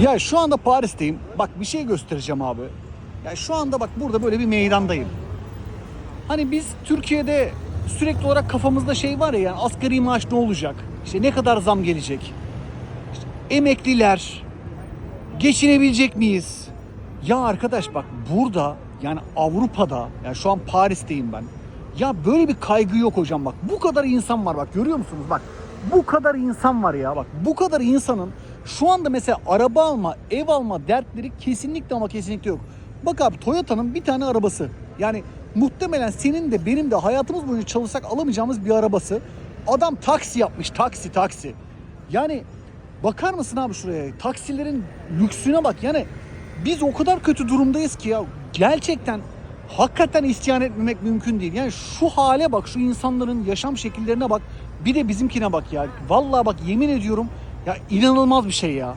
Ya şu anda Paris'teyim. Bak bir şey göstereceğim abi. Ya şu anda bak burada böyle bir meydandayım. Hani biz Türkiye'de sürekli olarak kafamızda şey var ya yani asgari maaş ne olacak? İşte ne kadar zam gelecek? İşte emekliler geçinebilecek miyiz? Ya arkadaş bak burada yani Avrupa'da yani şu an Paris'teyim ben. Ya böyle bir kaygı yok hocam bak. Bu kadar insan var bak görüyor musunuz? Bak bu kadar insan var ya bak. Bu kadar insanın şu anda mesela araba alma, ev alma dertleri kesinlikle ama kesinlikle yok. Bak abi Toyota'nın bir tane arabası. Yani muhtemelen senin de benim de hayatımız boyunca çalışsak alamayacağımız bir arabası. Adam taksi yapmış. Taksi taksi. Yani bakar mısın abi şuraya? Taksilerin lüksüne bak. Yani biz o kadar kötü durumdayız ki ya. Gerçekten hakikaten isyan etmemek mümkün değil. Yani şu hale bak, şu insanların yaşam şekillerine bak. Bir de bizimkine bak ya. Vallahi bak yemin ediyorum ya inanılmaz bir şey ya.